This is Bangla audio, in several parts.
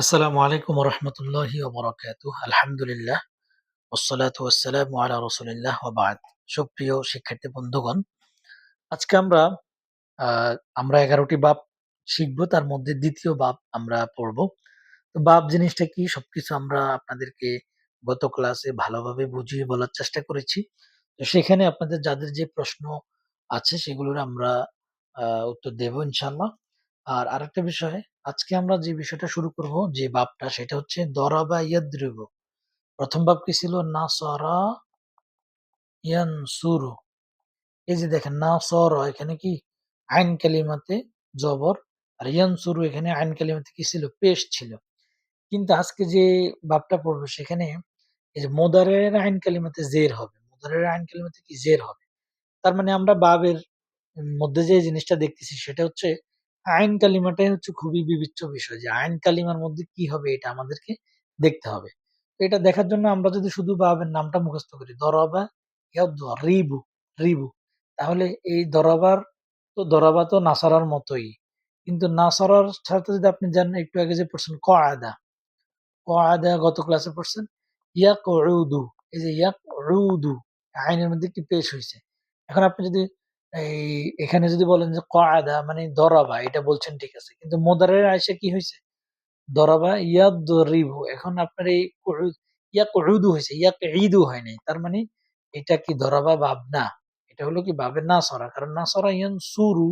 আসসালামু আলাইকুম রহমতুল্লাহি ওবরাকাতুহ। আলহামদুলিল্লাহ, ওসসালাতু ওয়াসসালামু আলা রাসূলিল্লাহ ওয়া বা'দ। সুপ্রিয় শিক্ষার্থী বন্ধুগণ, আজকে আমরা আমরা এগারোটি বাপ শিখব, তার মধ্যে দ্বিতীয় বাপ আমরা পড়ব। তো বাপ জিনিসটা কি, সবকিছু আমরা আপনাদেরকে গত ক্লাসে ভালোভাবে বুঝিয়ে বলার চেষ্টা করেছি। তো সেখানে আপনাদের যাদের যে প্রশ্ন আছে, সেগুলোর আমরা উত্তর দেব ইনশাল্লাহ আর আরেকটা বিষয়, আজকে আমরা যে বিষয়টা শুরু করব, যে বাপটা, সেটা হচ্ছে দরাবা ইয়াদ্রিব। প্রথম বাপ কি ছিল? নাসরা ইয়ানসুরু। এই যে দেখেন, নাসর, এখানে কি? আইন কালিমাতে জবর। আর ইয়ানসুরু, এখানে আইন কালিমাতে কি ছিল? পেশ ছিল। কিন্তু আজকে যে বাপটা পড়বে, সেখানে এই যে মোদারের আইন কালিমাতে জের হবে। মোদারের আইন কালিমাতে কি জের হবে? তার মানে আমরা বাবের মধ্যে যে জিনিসটা দেখতেছি, সেটা হচ্ছে আইন কালিমাটাই হচ্ছে খুবই বিবেচ্য বিষয় যে আইন কালিমার মধ্যে কি হবে এটা আমাদেরকে দেখতে হবে। এটা দেখার জন্য আমরা যদি শুধু বাবের নামটা মুখস্থ করি, দরবা রিবু রিবু। তাহলে এই দরবার তো দরবা তো নাসারার মতোই। কিন্তু নাসারার সাথে যদি আপনি জানেন একটু আগে যে পড়ছেন ক আদা ক আদা গত ক্লাসে পড়ছেন ইয়াক উদু এই যে ইয়াক উদু আইনের মধ্যে কি পেশ হয়েছে এখন আপনি যদি এই এখানে যদি বলেন যে কআদা মানে দরাবা, এটা বলছেন ঠিক আছে। কিন্তু মোদারের আয়সা কি হয়েছে দরাবা ইয়াদরিবু, এখন আপনার এই কুউদ, ইয়াকুউদু হয়েছে ইয়াকঈদু হয় নাই। তার মানে এটা কি দরাবা বাব? না। এটা হলো কি বাবের না সরা কারণ না সরা ইয়ান সুরু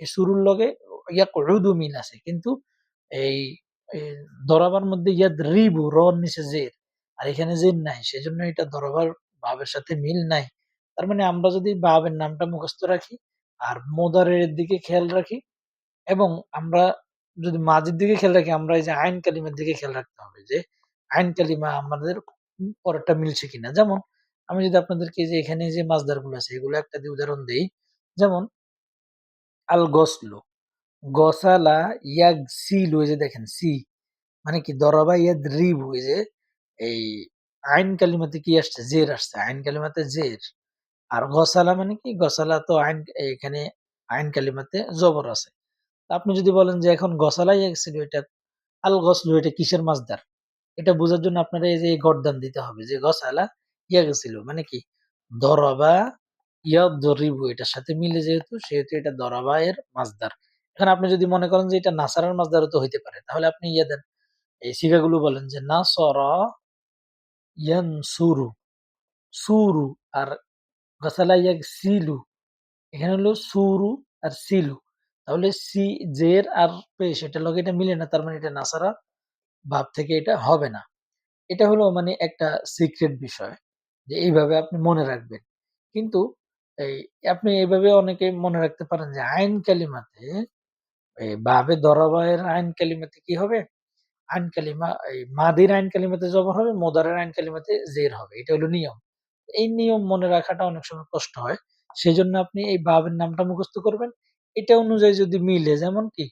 এই সুরুর লগে ইয়াকুউদু মিল আছে। কিন্তু এই দরাবার মধ্যে ইয়াদ রিবু রন নিচে জের। আর এখানে জের নাই। সেজন্য এটা দরাবার বাবের সাথে মিল নাই। তার মানে আমরা যদি বাবের নামটা মুখস্থ রাখি আর মোদারের দিকে খেয়াল রাখি এবং আমরা যদি মাঝের দিকে খেয়াল রাখি, আমরা এই যে আইন কালিমার দিকে খেয়াল রাখতে হবে যে আইন কালিমা আমাদের পরেরটা মিলছে কিনা। যেমন আমি যদি আপনাদেরকে যে এখানে যে মাছদারগুলো আছে, এগুলো একটা দিয়ে উদাহরণ দেই। যেমন আল গসলু, গসালা ইয়াগ সিলু এই যে দেখেন সি মানে কি দরাবা ইয়াদ রিবু এই যে এই আইন কালিমাতে কি আসছে? জের আসছে। আইন কালিমাতে জের। আর গসালা মানে কি? গসালা তো আইন, এখানে আইন কালিমাতে জবর আছে। আপনি যদি বলেন যে এখন গসালাই ছিল এটা আল গসলু, এটা কিসের মাছদার? এটা বোঝার জন্য আপনারা এই যে গরদান দিতে হবে যে গসালা ইয়া গেছিল মানে কি? দরবা ইয়া দরিবু এটার সাথে মিলে যেহেতু, সেহেতু এটা দরবা এর মাছদার। এখন আপনি যদি মনে করেন যে এটা নাসারার মাছদারও তো হইতে পারে, তাহলে আপনি ইয়া দেন। এই সিগাগুলো বলেন যে না সর ইয়ান সুরু সুরু আর গসালা ইয়াক সিলু। এখানে হলো সুরু আর সিলু। তাহলে সি, জের আর পেশ, এটা লগে এটা মিলে না, তার মানে এটা নাসারা ভাব থেকে এটা হবে না। এটা হলো মানে একটা সিক্রেট বিষয় যে এইভাবে আপনি মনে রাখবেন। কিন্তু এই আপনি এইভাবে অনেকে মনে রাখতে পারেন যে আইন কালিমাতে বাবে দরাবায়ের আইন কালিমাতে কি হবে? আইন কালিমা, এই মাদির আইন কালিমাতে জবর হবে, মোদারের আইন কালিমাতে জের হবে। এটা হলো নিয়ম। এই নিয়ম মনে রাখাটা অনেক সময় কষ্ট হয়। সেজন্য আপনি এই বাবের নামটা মুখস্থ করবেন। এটা অনুযায়ী যদি মিলে, যেমন কি,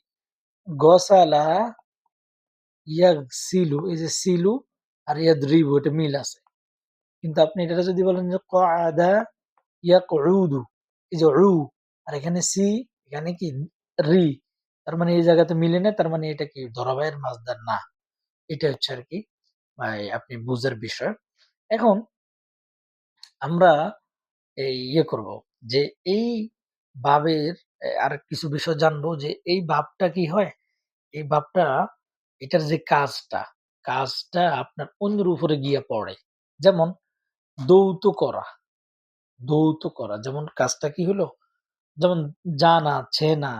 গসালা ইয়াগসিলু, এই যে সিলু আর ইয়াদরিবু, এটা মিল আছে। কিন্তু আপনি এটা যদি বলেন যে কআদা ইয়াকউদু, এই যে উ, আর এখানে সি, এখানে কি, রি, তার মানে এই জায়গাতে মিলে না, তার মানে এটা কি ধরাবাইয়ের মাছদার না? এটা হচ্ছে আর কি আপনি বুঝার বিষয়। এখন আমরা এই ইয়ে করব যে এই ভাবের আর কিছু বিষয় জানব যে এই ভাবটা কি হয়? এই ভাবটা, এটার যে কাজটা কাজটা আপনার অন্যের উপরে গিয়ে পড়ে। যেমন দৌত করা দৌত করা। যেমন কাজটা কি হলো? যেমন জানা, চেনা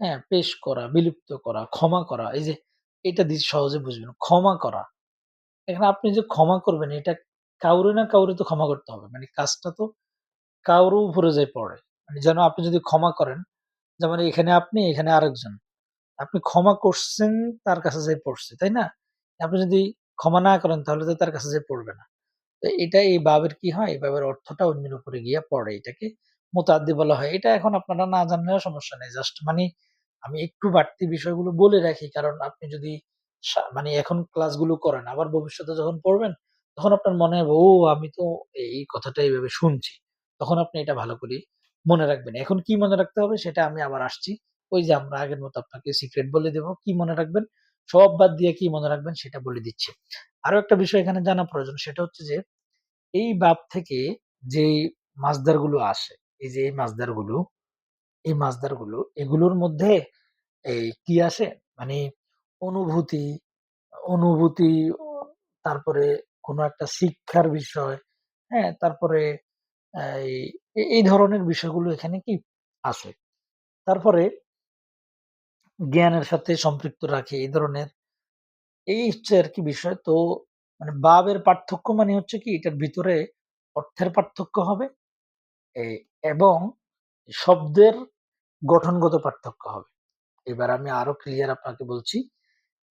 হ্যাঁ পেশ করা, বিলুপ্ত করা, ক্ষমা করা। এই যে এটা দিয়ে সহজে বুঝবেন, ক্ষমা করা। এখানে আপনি যে ক্ষমা করবেন, এটা কাউরে না কাউরে তো ক্ষমা করতে হবে। মানে কাজটা তো কারও উপরে যেয়ে পড়ে। মানে যেন আপনি যদি ক্ষমা করেন, যেমন এখানে আপনি, এখানে আরেকজন। আপনি ক্ষমা করছেন, তার কাছে যে পড়ছে, তাই না? আপনি যদি ক্ষমা না করেন, তাহলে তো তার কাছে যে পড়বে না। তো এটা এই বাবের কি হয়? এই বাবের অর্থটা অন্যের উপরে গিয়ে পড়ে। এটাকে মোতাদ্দি বলা হয়। এটা এখন আপনারা না জানলেও সমস্যা নেই। জাস্ট মানে আমি একটু বাড়তি বিষয়গুলো বলে রাখি। কারণ আপনি যদি মানে এখন ক্লাসগুলো করেন, আবার ভবিষ্যতে যখন পড়বেন তখন আপনার মনে হবে, ও, আমি তো এই কথাটা এইভাবে শুনছি। তখন আপনি এটা ভালো করে মনে রাখবেন। এখন কি মনে রাখতে হবে সেটা আমি আবার আসছি। ওই যে আমরা আগের মতো আপনাকে সিক্রেট বলে দেব। কি মনে রাখবেন? সব বাদ দিয়ে কি মনে রাখবেন সেটা বলে দিচ্ছি। আরও একটা বিষয় এখানে জানা প্রয়োজন, সেটা হচ্ছে যে, এই বাব থেকে যে মাছদারগুলো আসে, এই যে এই মাছদারগুলো এই মাছদারগুলো এগুলোর মধ্যে এই কি আসে? মানে অনুভূতি অনুভূতি, তারপরে কোনো একটা শিক্ষার বিষয় হ্যাঁ? তারপরে, এই ধরনের বিষয়গুলো এখানে কি আসে তারপরে জ্ঞানের সাথে সম্পৃক্ত রাখে, এই ধরনের। এই হচ্ছে আর কি বিষয়। তো মানে বাবের পার্থক্য মানে হচ্ছে কি, এটার ভিতরে অর্থের পার্থক্য হবে এবং শব্দের গঠনগত পার্থক্য হবে। এবার আমি আরও ক্লিয়ার আপনাকে বলছি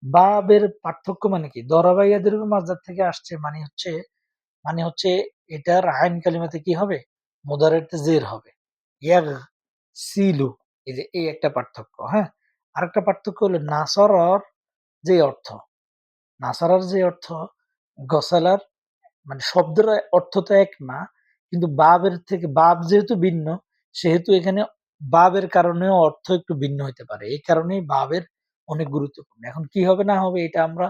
বাবের পার্থক্য মানে কি? দরাবাইয়াদের মাজার থেকে আসছে মানে হচ্ছে মানে হচ্ছে এটার আইন কালিমাতে কি হবে? মোদারেতে জের হবে। সিলু, এই যে এই একটা পার্থক্য হ্যাঁ? আরেকটা পার্থক্য হলো নাসরর যে অর্থ। নাসারার যে অর্থ, গসালার মানে শব্দের অর্থ তো এক না, কিন্তু বাবের থেকে, বাব যেহেতু ভিন্ন, সেহেতু এখানে বাবের কারণেও অর্থ একটু ভিন্ন হতে পারে। এই কারণেই বাবের অনেক গুরুত্বপূর্ণ। এখন কি হবে না হবে এটা আমরা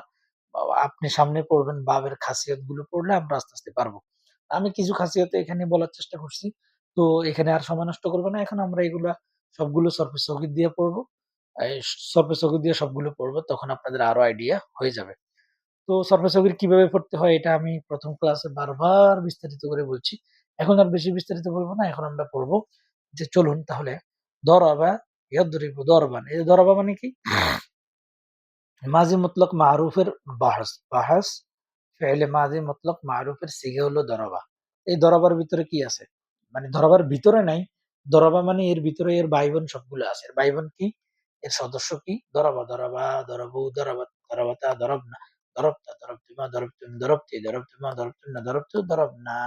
আপনি সামনে পড়বেন বাবের খাসিয়তগুলো পড়লে আমরা আস্তে আস্তে পারব। আমি কিছু খাসিয়ত এখানে বলার চেষ্টা করছি। তো এখানে আর সময় নষ্ট করব না। এখন আমরা এগুলা সবগুলো সরফে সগিত দিয়ে পড়ব। সরফে সগিত দিয়ে সবগুলো পড়ব, তখন আপনাদের আরও আইডিয়া হয়ে যাবে। তো সরফে সগির কীভাবে পড়তে হয় এটা আমি প্রথম ক্লাসে বারবার বিস্তারিত করে বলছি। এখন আর বেশি বিস্তারিত বলব না। এখন আমরা পড়ব যে চলুন তাহলে দরবা ইয়াদরিবু দরবান। এই দরবা মানে কি? মাজি মতলক মারুফের বাহাস বাহাস ফেলে মাজি মতলক মারুফের সিগে হলো দরবা। এই দরবার ভিতরে কি আছে? মানে দরবার ভিতরে নাই, দরবা মানে এর ভিতরে এর ভাই বোন সবগুলো আছে। ভাই বোন কি? এর সদস্য কি? দরবা দরবা, দরবু, দরবা, দরবাতা, দরবনা, দরবতা, দরবতুমা, দরবতুম, দরবতি, দরবতুমা দরবতুন্না দরবতু দরবনা।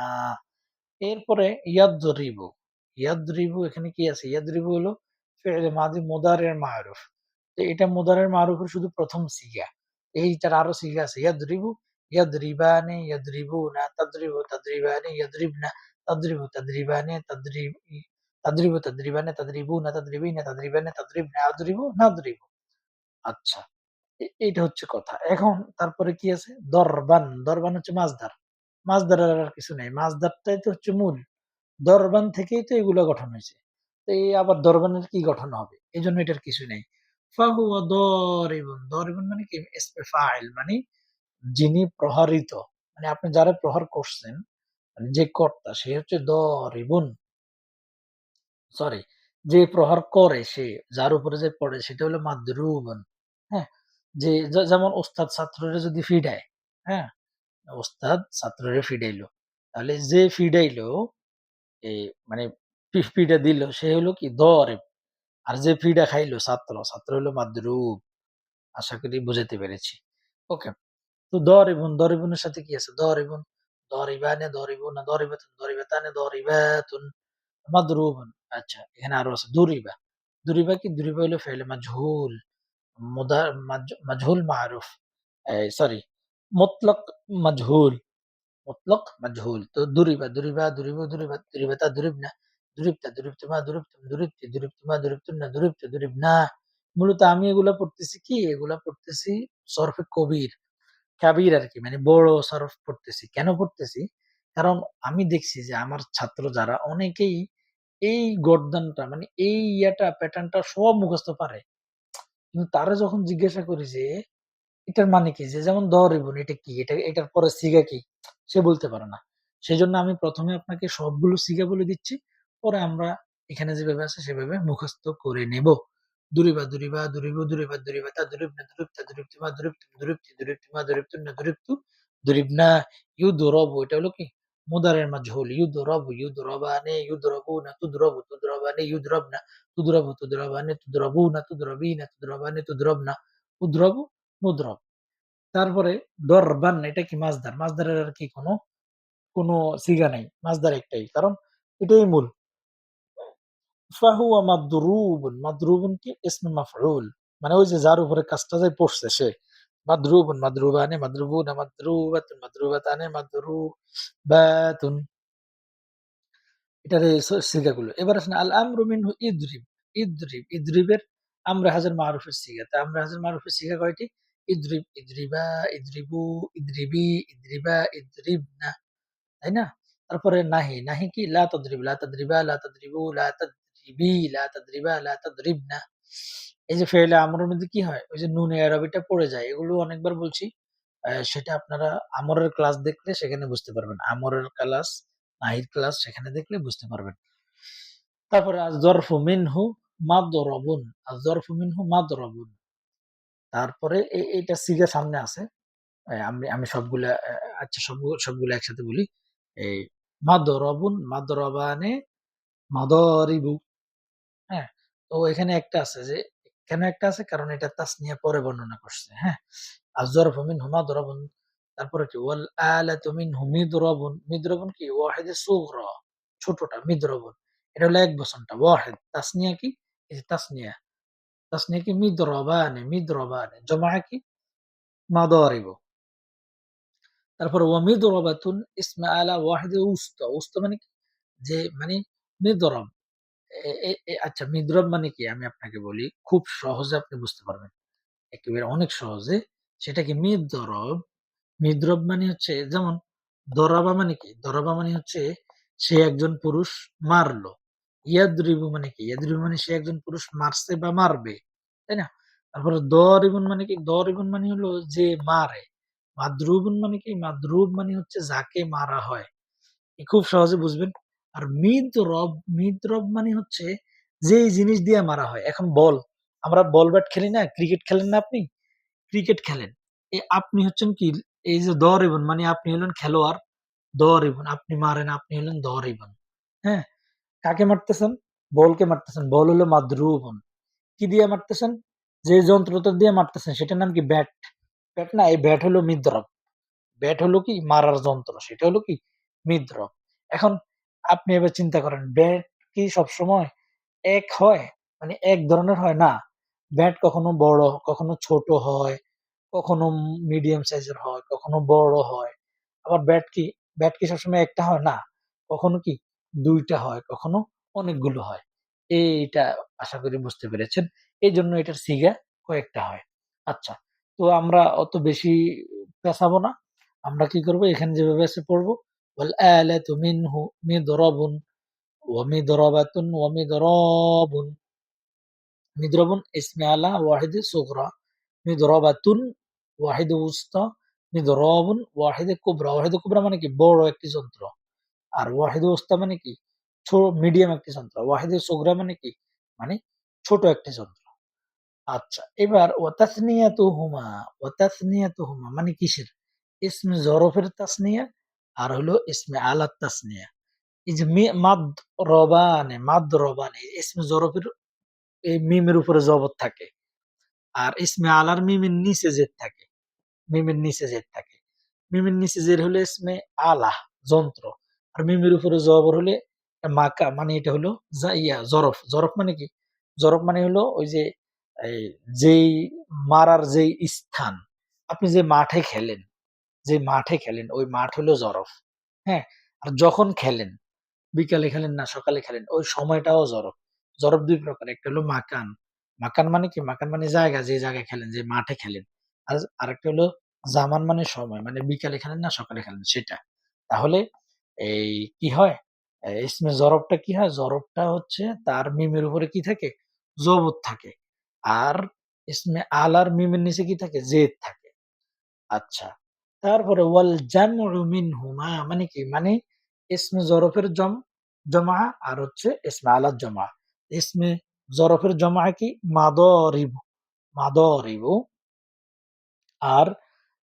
এরপরে ইয়াদরিবু ইয়াদরিবু এখানে কি আছে? ইয়াদরিবু হলো ফেলে মাদি মোদারের মারুফ তো এটা মুদারের মারুফের শুধু প্রথম সিগা। এইটার আরও সিগা আছে ইয়াদরিবু ইয়াদরিবানে ইয়াদরিবুনা তাদরিবু তাদরিবানে ইয়াদরিবনা তাদরিবু তাদরিবানে তাদরিব তাদরিবু তাদরিবানে তাদরিবুনা তাদরিবিনা তাদরিবানে তাদরিবনা আদরিবু নাদরিবু। আচ্ছা। এ- এইটা হচ্ছে কথা। এখন তারপরে কি আছে? দরবান। দরবান হচ্ছে মাছদার। মাছদারের আর কিছু নেই। মাছদারটাই তো হচ্ছে মূল। দরবান থেকেই তো এগুলো গঠন হয়েছে। তো এই আবার দরবানের কি গঠন হবে? এই জন্য এটার কিছু নেই। মানে কি? ফাইল মানে যিনি প্রহারিত। মানে আপনি যারা প্রহার করছেন মানে যে কর্তা, সে হচ্ছে দরিবুন। সরি যে প্রহার করে সে, যার উপরে যে পড়ে, সেটা হলো মাদরুবুন। হ্যাঁ? যে যেমন ওস্তাদ ছাত্ররে যদি ফিডায় হ্যাঁ? ওস্তাদ ছাত্ররে ফিডাইলো। তাহলে যে ফিডাইলো এই মানে পি- পিডা দিল, সে হলো কি? দরিব। আর যে পিডা খাইলো, ছাত্র ছাত্র হলো মাদরুব আশা করি বুঝাতে পেরেছি। ওকে, তো দরিবুন দরিবুনের সাথে কি আছে? দরিবুন দরিবানে দরিবুনা দরিবাতুন দরিবাতানে দরিবাতুন মাদরুবুন আচ্ছা এখানে আরও আছে, দুরিবা। দুরিবা কি? দুরিবা হলো ফেলে মাজহুল মাজহুল মারুফ। সরি, মুতলক মাজহুল মুতলক মাজহুল। তো দুরিবা দুরিবা, দুরিবু, দুরিবা দুরিবাতা দুরিবনা দুরিবতা দুরিবতুমা দুরিবতুম দুরিবতি দুরিবতুমা দুরিবতুন্না দুরিবতে দুরিবনা মূলত আমি এগুলা পড়তেছি কি? এগুলা পড়তেছি সরফে কবির, কাবির আর কি মানে বড় সরফ পড়তেছি। কেন পড়তেছি? কারণ আমি দেখছি যে আমার ছাত্র যারা, অনেকেই এই গর্দানটা মানে এই ইয়াটা, প্যাটার্নটা সব মুখস্থ পারে। কিন্তু তারা যখন জিজ্ঞাসা করি যে, এটার মানে কি? যে যেমন দরিবুন এটা কি? এটা, এটার পরে সিগা কি? সে বলতে পারে না। সেজন্য আমি প্রথমে আপনাকে সবগুলো সিগা বলে দিচ্ছি। পরে আমরা এখানে যেভাবে আছে সেভাবে মুখস্থ করে নেব দুরিবা দুরিবা দুরিবু দুরিবা দুরিবাতা দুরিবনা দুরিবতা দুরিবতুমা দুরিবতুম দুরিবতি দুরিবতুমা দুরিবতুন্না দুরিবতু দুরিবনা ইউদরবু এটা হলো কি মুদারের মাজহুল ইউদরবু ইউদরবানে ইউদরবুনা তুদরবু তুদরবানে ইউদরবনা তুদরবু তুদরবানে তুদরবুনা তুদরবিনা তুদরবানে তুদরবনা উদ্রবু মুদ্রব তারপরে দরবান এটা কি মাছদার মাছদারের আর কি কোনো কোনো সিগা নাই মাছদার একটাই কারণ এটাই মূল ফাহুয়া মাদরুবুন মাদরুবুন কি? ইসমে মানে ওই যে যার উপরে কাজটা যাই পড়ছে সে। মাদরুবুন মাদরুবানে মাদরুবুনা মাদরুবাতুন মাদরুবাতানে মাদরুবাতুন এবার আসেন আল আমরু মিনহু ইদরিব। ইদরিব ইদরিবের আমরা হাজার মারুফের সিগা। তা আমরা হাজার মারুফের সিগা কয়টি? ইদরিব, ইদরিবা, ইদরিবু, ইদরিবি, ইদরিবা, ইদরিবনা। তাই না? তারপরে নাহি, নাহি কি? লা তাদরিব, লা তাদরিবা, লা তাদরিবু, লা তাদরিবি, লা তাদরিবা, লা তাদরিবনা। এই যে ফেইলে আমরের মধ্যে কি হয়? ওই যে নুন এরাবিটা পড়ে যায়। এগুলো অনেকবার বলছি। সেটা আপনারা আমরের ক্লাস দেখলে সেখানে বুঝতে পারবেন। আমরের ক্লাস, নাহির ক্লাস সেখানে দেখলে বুঝতে পারবেন। তারপরে আয-যরফু মিনহু মাদরাবুন, আয-যরফু মিনহু মাদরাবুন। তারপরে এ এইটা সিগা সামনে আছে। আমি আমি সবগুলা আচ্ছা সব সবগুলো একসাথে বলি। এই মাদরাবুন, মাদরাবানে, মাদারিবু। হ্যাঁ? তো এখানে একটা আছে যে কেন একটা আছে? কারণ এটা তাসনিয়া পরে বর্ণনা করছে। হ্যাঁ? আয-যরফু মিনহু মাদরাবুন। তারপরে কি? ওয়াল আলাতু মিনহু মিদরাবুন। মিদরাবুন কি? ওয়াহিদে সুগরা, ছোটটা মিদরাবুন। এটা হলো এক বচনটা ওয়াহিদ। তাসনিয়া কি? এই যে তাসনিয়া। তাসনিয়া কি? মিদরাবানে, মিদরাবানে। জমা কি? মাদারিবু। তারপরে ওয়া মিদরাবাতুন ইসমে আলা ওয়াহিদে উস্তা। উস্তা মানে কি? যে মানে মিদরাব। আচ্ছা মিদরাব মানে কি? আমি আপনাকে বলি। খুব সহজে আপনি বুঝতে পারবেন। একেবারে অনেক সহজে। সেটা কি? মিদরাব। মিদরাব মানে হচ্ছে, যেমন দরাবা মানে কি? দরাবা মানে হচ্ছে, সে একজন পুরুষ মারলো। ইয়াদরিবু মানে কি? ইয়াদরিবু মানে সে একজন পুরুষ মারছে বা মারবে। তাই না? তারপরে দরিবুন মানে কি? দরিবুন মানে হলো যে মারে। মাদরুবুন মানে কি? মাদ্রুব মানে হচ্ছে যাকে মারা হয়। খুব সহজে বুঝবেন। আর মিদরব, মিদরব মানে হচ্ছে যেই জিনিস দিয়ে মারা হয়। এখন বল, আমরা বল ব্যাট খেলি না? ক্রিকেট খেলেন না আপনি? ক্রিকেট খেলেন। এ আপনি হচ্ছেন কি? এই যে দরিবুন মানে আপনি হলেন খেলোয়াড়। দরিবুন আপনি মারেন, আপনি হলেন দরিবুন। হ্যাঁ? কাকে মারতেছেন? বলকে মারতেছেন। বল হলো মাদরুবুন। কি দিয়ে মারতেছেন? যে যন্ত্রটা দিয়ে মারতেছেন সেটার নাম কি? ব্যাট। ব্যাট না? এই ব্যাট হলো মিদরব। ব্যাট হলো কি? মারার যন্ত্র। সেটা হলো কি? মিদরব। এখন আপনি এবার চিন্তা করেন ব্যাট কি সবসময় এক হয়? মানে এক ধরনের হয়? না। ব্যাট কখনো বড়, কখনো ছোট হয়, কখনো মিডিয়াম সাইজের হয়, কখনো বড় হয়। আবার ব্যাট কি? ব্যাট কি সবসময় একটা হয়? না। কখনো কি? দুইটা হয়, কখনো অনেকগুলো হয়। এইটা আশা করি বুঝতে পেরেছেন। এই জন্য এটার সিগা কয়েকটা হয়। আচ্ছা। তো আমরা অত বেশি পেঁচাবো না। আমরা কি করব? এখানে যেভাবে আছে পড়ব। মিদরাবুন ওয়া মিদরাবাতুন ওয়া মিদরাবুন। মিদরাবুন ইসমে আলা ওয়াহিদে সুগরা। মিদরাবাতুন ওয়াহিদে উস্তা। মিদরাবুন ওয়াহিদে কুবরা। ওয়াহিদে কুবরা মানে কি? বড় একটি যন্ত্র। আর ওয়াহিদে উস্তা মানে কি? মিডিয়াম একটি যন্ত্র। ওয়াহিদে সুগরা মানে কি? মানে ছোট একটি যন্ত্র। আচ্ছা, এবার ওয়া তাসনিয়াতুহুমা, ওয়া তাসনিয়াতুহুমা মানে কিসের? ইসমে জরফের তাসনিয়া আর হলো ইসমে আলাত তাসনিয়া। এই যে মি মাদরবানে, মাদরবানে ইসমে জরফের এই মিমের উপরে জবর থাকে। আর ইসমে আলার মিমের নিচে জের থাকে। মিমের নিচে জেদ থাকে। মিমের নিচে জের হলে ইসমে আলা যন্ত্র। আর মিমের উপরে জবর হলে মাকা মানে এটা হলো ইয়া জরফ। জরফ মানে কি? জরফ মানে হলো ওই যে যেই মারার যেই স্থান, আপনি যে মাঠে খেলেন, যে মাঠে খেলেন ওই মাঠ হলো জরফ। হ্যাঁ? আর যখন খেলেন, বিকালে খেলেন না সকালে খেলেন ওই সময়টাও জরফ। জরফ ২ প্রকার। একটা হলো মাকান। মাকান মানে কি? মাকান মানে জায়গা, যে জায়গায় খেলেন, যে মাঠে খেলেন। আর আরেকটা হলো জামান মানে সময়। মানে বিকালে খেলেন না সকালে খেলেন সেটা। তাহলে এই কি হয়? ইসমে জরফটা কি হয়? জরফটা হচ্ছে তার মিমের উপরে কি থাকে? জবর থাকে। আর ইসমে আলার মিমের নিচে কি থাকে? জেদ থাকে। আচ্ছা। তারপরে ওয়াল জামউ মিনহুমা মানে কি? মানে ইসমে জরফের জম জমা আর হচ্ছে ইসমে আলার জমা। ইসমে জরফের জমা কি? মাদারিবু, মাদারিবু। আর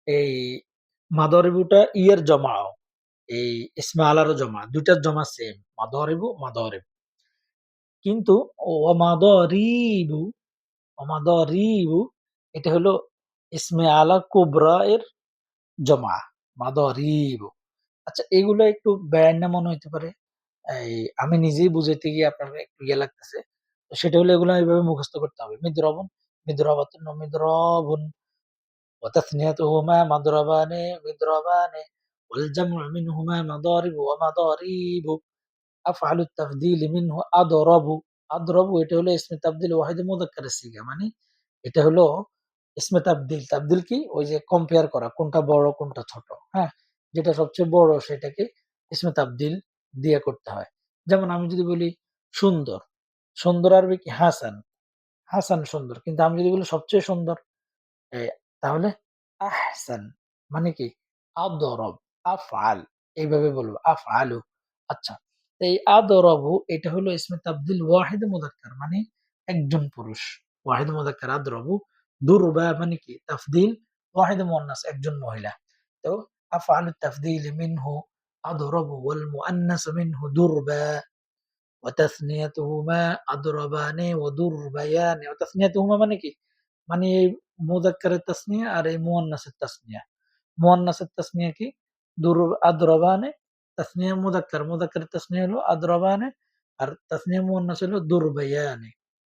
এই মাদারিবুটা ইয়ের জমাও। এই ইসমে আলারও জমা। ২ টার জমা সেম। মাদারিবু, মাদারিব। কিন্তু ওয়া মাদারিবু, ওয়া মাদারিবু এটা হলো ইসমে আলা কুবরা এর জমা। মাদারিবু। আচ্ছা এগুলো একটু বেআইন না মনে হইতে পারে। এই আমি নিজেই বুঝাইতে গিয়ে আপনার একটু ইয়ে লাগতেছে। তো সেটা হলো এগুলো এভাবে মুখস্থ করতে হবে। মিদরাবুন, মিদরাবুন। এটা হলো ইসমে তাবদীল ওয়াহিদে মুযাক্কারের সিগা। মানে এটা হলো ইসমে তাবদিল তাবদিল কি? ওই যে কম্পেয়ার করা, কোনটা বড়, কোনটা ছোট হ্যাঁ? যেটা সবচেয়ে বড় সেটাকে ইসমে তাবদিল দিয়ে করতে হয়। যেমন আমি যদি বলি সুন্দর সুন্দর আরবি কি? হাসান হাসান সুন্দর। কিন্তু আমি যদি বলি সবচেয়ে সুন্দর তাহলে আহসান মানে কি? আদরব, আফআল, এইভাবে বলব, আফআলু। আচ্ছা এই আদরবু, এটা হলো ইসমে তাবদিল ওয়াহিদ মুযাক্কার মানে একজন পুরুষ। ওয়াহিদ মুযাক্কার আদরবু দুরবা মানে কি তাফদিল ওয়াহিদ মুয়ান্নাস একজন মহিলা তো আফআলু তাফদিল মিনহু আদরবু ওয়াল মুআন্নাস মিনহু দুরবা وتثنيتهما أضربان وضربيان وتثنيتهما মানে কি মানে এই মুযাক্কারের তাসনিয়া আর এই মুয়ান্নাসের তাসনিয়া মুয়ান্নাসের তাসনিয়া কি দুর আদরবানে তাসনিয়া মুযাক্কার মুযাক্কারের তাসনিয়া হলো আদরবানে আর তাসনিয়া মুয়ান্নাস হলো দুরবায়ানে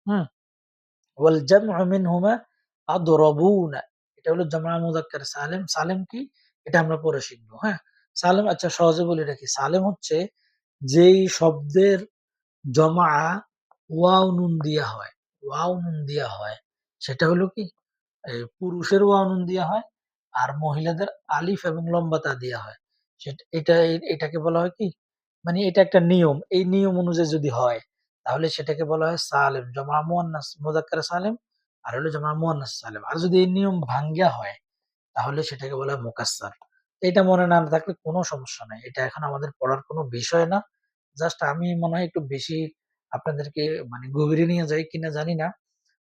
হুম ওয়াল জামউ মিনহুমা আদরাবুনা। এটা হলো জামা মুযাক্কার সালেম। সালেম কি? এটা আমরা পরে শিখব হ্যাঁ? সালেম আচ্ছা সহজে বলে রাখি। সালেম হচ্ছে যেই শব্দের জমা ওয়াও নুন দিয়া হয়। ওয়াও নুন দিয়া হয়। সেটা হলো কি? পুরুষের ওয়াও নুন দিয়া হয় আর মহিলাদের আলিফ এবং লম্বা তা দেওয়া হয়। সেটা, এটা, এটাকে বলা হয় কি? মানে এটা একটা নিয়ম। এই নিয়ম অনুযায়ী যদি হয়, তাহলে সেটাকে বলা হয় সালেম। জমা মুয়ান্নাস মুযাক্কার সালেম আর হলো জমা মুয়ান্নাস সালেম আর যদি এই নিয়ম ভাঙ্গা হয়, তাহলে সেটাকে বলা হয় এটা মনে না থাকলে কোনো সমস্যা নাই। এটা এখন আমাদের পড়ার কোনো বিষয় না। জাস্ট আমি মনে হয় একটু বেশি আপনাদেরকে মানে গভীরে নিয়ে যাই কিনা জানি না।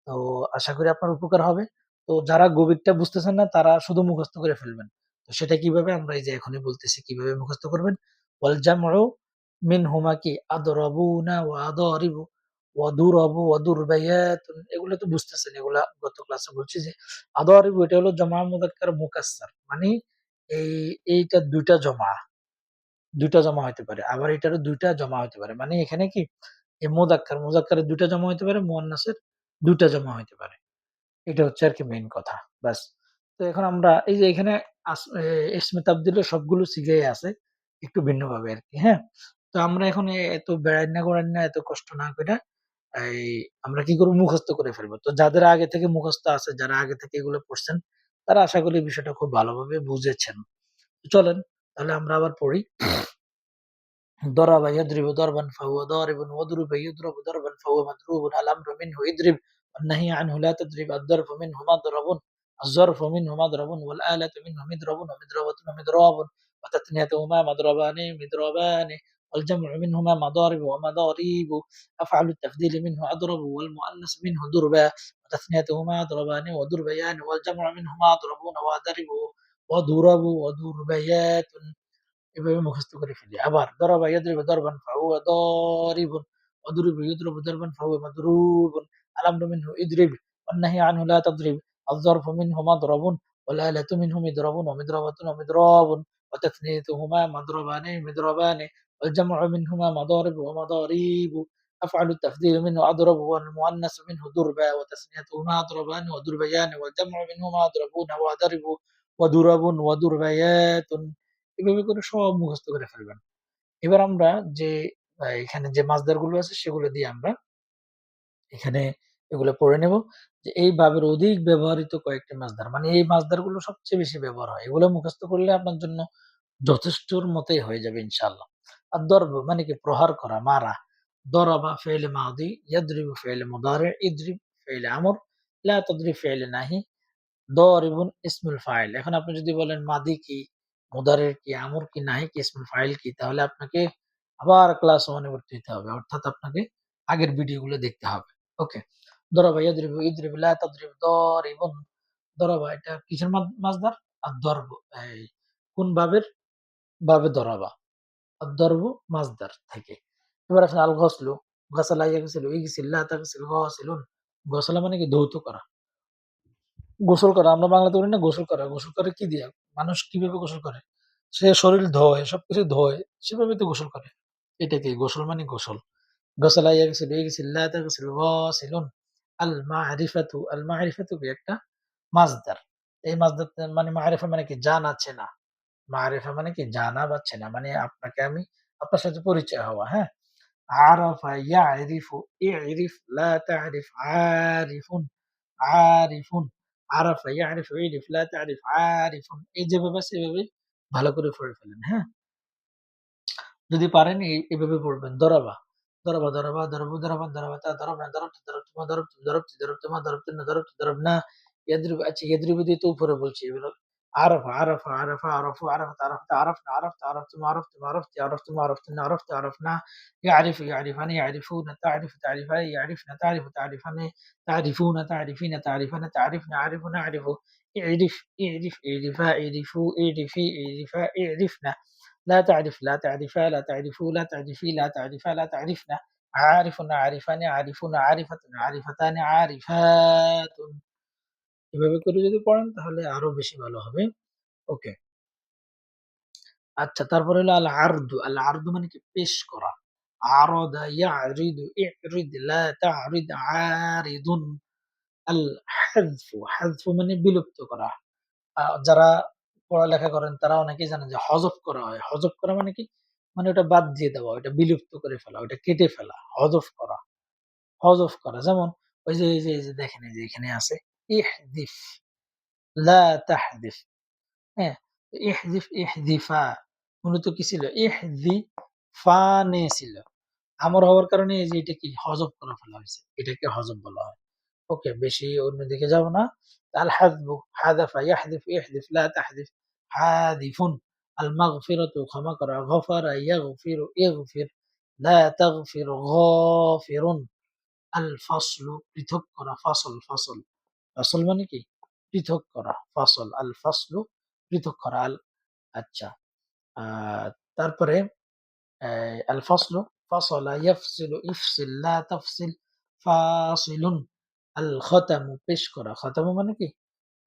তো আশা করি আপনার উপকার হবে। তো যারা গভীরটা বুঝতেছেন না, তারা শুধু মুখস্থ করে ফেলবেন। তো সেটা কীভাবে? আমরা এই যে এখনই বলতেছি কীভাবে মুখস্থ করবেন। ওয়াল জামউ মিনহুমা কি আদরাবুনা ওয়া আদারিবু। ওয়া দুরাবু ওয়া দুরবায়াতুন এগুলো তো বুঝতেছেন এগুলা গত ক্লাসে বলছি যে আদারিবু এটা হলো জমা মুযাক্কার মুকাসসার মানে এই এইটা ২ টা জমা, ২ টা জমা হইতে পারে। আবার এটারও ২ টা জমা হইতে পারে। মানে এখানে কি এই মুযাক্কার, মুযাক্কারের ২ টা জমা হইতে পারে, মুয়ান্নাসের ২ টা জমা হইতে পারে। এটা হচ্ছে আর কি মেইন কথা। ব্যাস। তো এখন আমরা এই যে এখানে ইসমে তাবদীলের সবগুলো সিগাই আছে। একটু ভিন্নভাবে আরকি, হ্যাঁ? তো আমরা এখন এ না বেড়াইনা গোড়াইনা এত কষ্ট না কইরা এই আমরা কি করব মুখস্থ করে ফেলবো। তো যাদের আগে থেকে মুখস্থ আছে, যারা আগে থেকে এগুলো পড়ছেন, তারা আশা করি বিষয়টা খুব ভালোভাবে বুঝেছেন। চলেন তাহলে আমরা আবার পড়ি। ضرب يضرب ضربا فهو ضارب وضرب يضرب ضربا فهو مضروب الأمر منه اضرب والنهي عنه لا تضرب الظرف منه مضرب الظرف منه مضرب والآلة منه مضرب ومضربة ومضراب وتثنيتهما مضربان مضربان والجمع منهما مضارب ومضاريب أفعل التفضيل منه أضرب والمؤنث منه دربا وتثنيتهما ضربان ودربيان والجمع منهما ضربون وضرب وضرب وضربيات. يبقى يوم في العبار ضرب يضرب ضربا فهو ضارب وضرب يضرب ضربا فهو مضروب. الأمر منه اضرب والنهي عنه لا تضرب. الظرف منه مضرب والآلة منه مضرب ومضربة ومضراب. وتثنيتهما مضربان مضربان. ওয়া তাথনিয়তুহুমা মাদরাবানি মিদরাবানি ওয়াল-জাম'ু মিনহুমা মাদারিব ওয়া মাদারিব أفعل التفضيل منه أضرب والمؤنث منه ضربا وتثنيتهما أضربان وضربيان والجمع منهما أضربون وأضرب وضرب وضربيات এভাবে করে সব মুখস্থ করে ফেলবেন। এবার আমরা যে আ এখানে যে মাসদারগুলো আছে সেগুলো দিয়ে আমরা এখানে এগুলো পড়ে নেব। যে এই ভাবের অধিক ব্যবহৃত কয়েকটি মাসদার। মানে এই মাসদারগুলো সবচেয়ে বেশি ব্যবহার হয়। এগুলো মুখস্থ করলে আপনার জন্য যথেষ্টর মতোই হয়ে যাবে ইনশাআল্লাহ। আর দরব মানে কি প্রহার করা, মারা। দরাবা ফি'ল মাদি, ইয়াদরিবু ফি'ল মুদারি, ইদরিব ফি'ল আমর, লা তাদরিব ফি'ল নাহি, দরিবুন ইসমুল ফাইল। এখন আপনি যদি বলেন মাদি কি, মুদারির কি, আমর কি, নাহি কি, ইসমুল ফাইল কি তাহলে আপনাকে আবার ক্লাস 1 এ ভর্তি হইতে হবে। অর্থাৎ আপনাকে আগের ভিডিওগুলো দেখতে হবে। ওকে। দরাবা ইয়াদরিবু, ইদরিব, লা তাদরিব, দরিবুন। দরাবা এটা কিসের মাদ মাসদার? আদ-দরব এই কোন ভাবের? বাবে দরাবা। আদ-দরবু থেকে। এবার আসেন আল-গসলু, গাসালা ইয়াগসিলু, ইগসিল, লা তাগসিল, গাসিলুন। গসলা মানে কি ধৌত করা। গোসল করা। আমরা বাংলাতে বলি না গোসল করা। গোসল করে কি দিয়া? মানুষ কীভাবে গোসল করে? সে শরীর ধোয়, সবকিছু ধোয়। সেভাবেই তো গোসল করে। এটাকেই গোসল মানে গোসল। গাসালা ইয়াগসিলু, ইগসিল, লা তাগসিল, গাসিলুন। আল মা'রিফাতু, আল মা'রিফাতু কি একটা মাসদার। এই মাসদার মানে মা'রিফা মানে কি জানা চেনা। মা'রিফা মানে কি জানা বা চেনা। মানে আপনাকে আমি আপনার সাথে পরিচয় হওয়া, হ্যাঁ? আরাফা ইয়ারিফু, ইরিফ লা তা'রিফ, আরিফুন, আরিফুন, আরাফা ইয়ারিফু ইরিফ লা তারিফ আরিফুন এই যেভাবে আছে এভাবে ভালো করে পড়ে ফেলেন হ্যাঁ যদি পারেন এই এভাবে পড়বেন দরাবা দরাবা দরাবা দরাবু দরাবান দরাবাতা দরাবনা দরাবতু দরাবতুমা দরাবতু দরাবতু দরাবতুমা দরাবতুন্না দরাবতু দরাবনা ইয়াদরিবু আচ্ছা ইয়াদরিবু দিয়ে তো উপরে বলছি এগুলো عرف عرف عرف عرفوا عرفت عرفت عرفنا عرفت عرفتم عرفتم عرفت عرفتم عرفتن عرفت عرفنا يعرف يعرفان يعرفون تعرف تعرفان يعرفن تعرف تعرفان تعرفون تعرفين تعرفن تعرفن عرف نعرف اعرف اعرف اعرفا اعرفوا اعرفي اعرفا اعرفنا. لا تعرف لا تعرفا لا تعرفوا لا تعرفي لا تعرفا لا تعرفنا. عارف عارفان عارفون عارفة عارفتان عارفات এভাবে করে যদি পড়েন, তাহলে আরও বেশি ভালো হবে। ওকে। আচ্ছা তারপরে হলো আল আরদু আল আরদু মানে কি? পেশ করা। আরদা ইয়ারিদু ইরিদ লা তারিদ আরিদুন। আল হাযফু হাযফু মানে বিলুপ্ত করা। যারা পড়ালেখা করেন, তারা অনেকেই জানেন যে হজফ করা হয়। হজফ করা মানে কি? মানে ওটা বাদ দিয়ে দেওয়া, ওটা বিলুপ্ত করে ফেলা, ওটা কেটে ফেলা। হজফ করা। হজফ করা। যেমন, ওই যে, এই যে, দেখেন, এই যে, এখানে আছে। ইহদিফ লা তাহদিফ হ্যাঁ ইহদিফ মূলত কি ছিল? ইহদি ছিল। আমর হওয়ার কারণে যে এটা কি হজব করে ফেলা হয়েছে। এটাকে হজব বলা হয়। ওকে, বেশি অন্যদিকে যাব না। আল হাদবু, হাদাফা, ইয়াহদিফ, ইহদিফ, লা তাহদিফ। হাদিফুন। আল মাগফিরাতু, ক্ষমা করা। গফারা, ইয়াগফিরু, ইগফির। লা তাগফির, গফিরুন। আল ফাসলু, পৃথক করা। ফাসল ফাসল। ফাসল মানে কি? পৃথক করা, ফসল, আল ফসলু পৃথক করা, আল আচ্ছা। তারপরে আল ফসলু, ফসলা ইয়াফসিলু ইফসিল, লা তাফসিল, ফাসিলুন। আল খতামু, পেশ করা, খতামু মানে কি?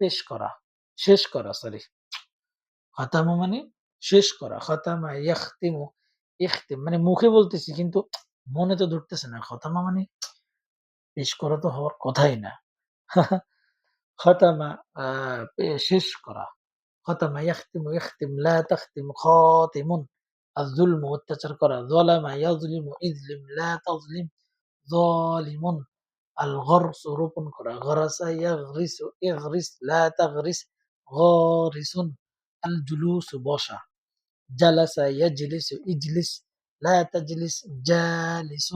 পেশ করা, শেষ করা, সরি। খতামু মানে শেষ করা, খতামা ইয়াখতিমু, ইখতিম মানে মুখে বলতেছি, কিন্তু মনে তো ধরতেছে না। খতামা মানে পেশ করা তো হওয়ার কথাই না। ختم آه، ششكرة ختم يختم يختم لا تختم خاتم. الظلم والتشكر ظلم يظلم اظلم لا تظلم ظالم. الغرس ربن كرة. غرس يغرس اغرس لا تغرس غارس. الجلوس بشا جلس يجلس اجلس لا تجلس جالس.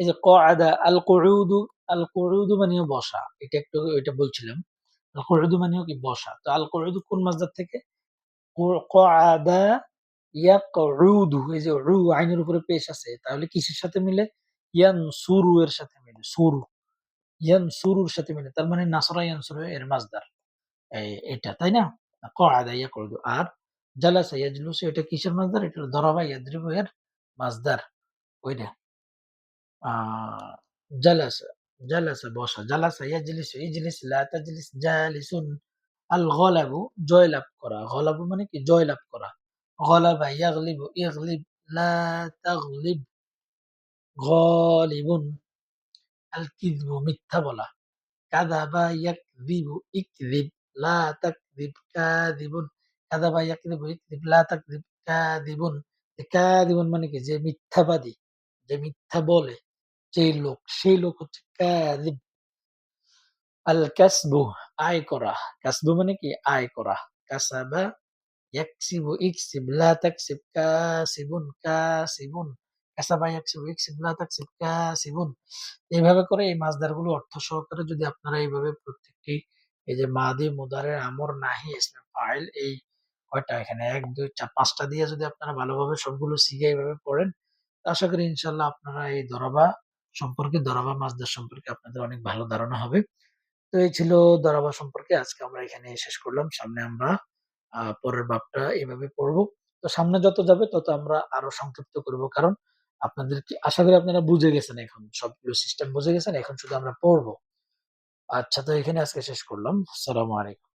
এই যে কআদা আল কুউদু আল কুউদু মানেও বসা। এটা একটু ওইটা বলছিলাম। আল কুউদু মানেও কি বসা? তো আল কুউদু কোন মাসদার থেকে? কআদা ইয়াকউদু এই যে রু আইনের উপরে পেশ আছে, তাহলে কিসের সাথে মিলে? ইয়ান সুরু এর সাথে মিলে, সুরু। ইয়ান সুরুর সাথে মিলে, তার মানে নাসরা ইয়ানসুরু এর মাসদার এটা, তাই না? কআদা ইয়াকউদু আর জালাসা ইয়াজলুসু, এটা কিসের মাসদার এটা দরাবা ইয়াদরিবু এর মাসদার ওইটা জালাসা জালাসা বসা। জালাসা ইয়াজলিসু ইজলিস লা তাজলিস জালিসুন আল গলাবু জয়লাভ করা। গলাবু মানে কি? জয়লাভ করা। গলাবা ইয়াগলিবু ইগলিব লা তাগলিব। গলিবুন আল কিযবু মিথ্যা বলা। কাযাবা ইয়াকযিবু ইকযিব লা তাকযিব কাযিবুন কাযাবা ইয়াকযিবু ইকযিব লা তাকযিব কাযিবুন কাযিবুন মানে কি? যে মিথ্যাবাদী, যে মিথ্যা বলে। যেই লোক, সেই লোক হচ্ছে কাযিব আল কাসবু, আয় করা। কাসবু মানে কি? আয় করা। কাসাবা ইয়াকসিবু ইকসিব, লা তাকসিব কাসিবুন কাসিবুন। কাসাবা ইয়াকসিবু ইকসিব, লা তাকসিব কাসিবুন। এইভাবে করে এই মাছদারগুলো অর্থ সহকারে যদি আপনারা এইভাবে প্রত্যেকটি এই যে মাদি, মুদারের আমর, নাহি, ইসলাম ফাইল এই কয়টা এখানে এক, দুই, চার, পাঁচটা দিয়ে যদি আপনারা ভালোভাবে সবগুলো শিখে এইভাবে পড়েন, আশা করি ইনশাল্লাহ আপনারা এই দরাবা সম্পর্কে দরাবা মাছদার সম্পর্কে আপনাদের অনেক ভালো ধারণা হবে। তো এই ছিল দরাবা সম্পর্কে। আজকে আমরা এখানে শেষ করলাম। সামনে আমরা পরের বাপটা এভাবে পড়ব। তো সামনে যত যাবে তত আমরা আরও সংক্ষিপ্ত করব। কারণ আপনাদেরকে আশা করি আপনারা বুঝে গেছেন এখন। সবগুলো সিস্টেম বুঝে গেছেন। এখন শুধু আমরা পড়ব। আচ্ছা তো এখানে আজকে শেষ করলাম। আসসালামু আলাইকুম।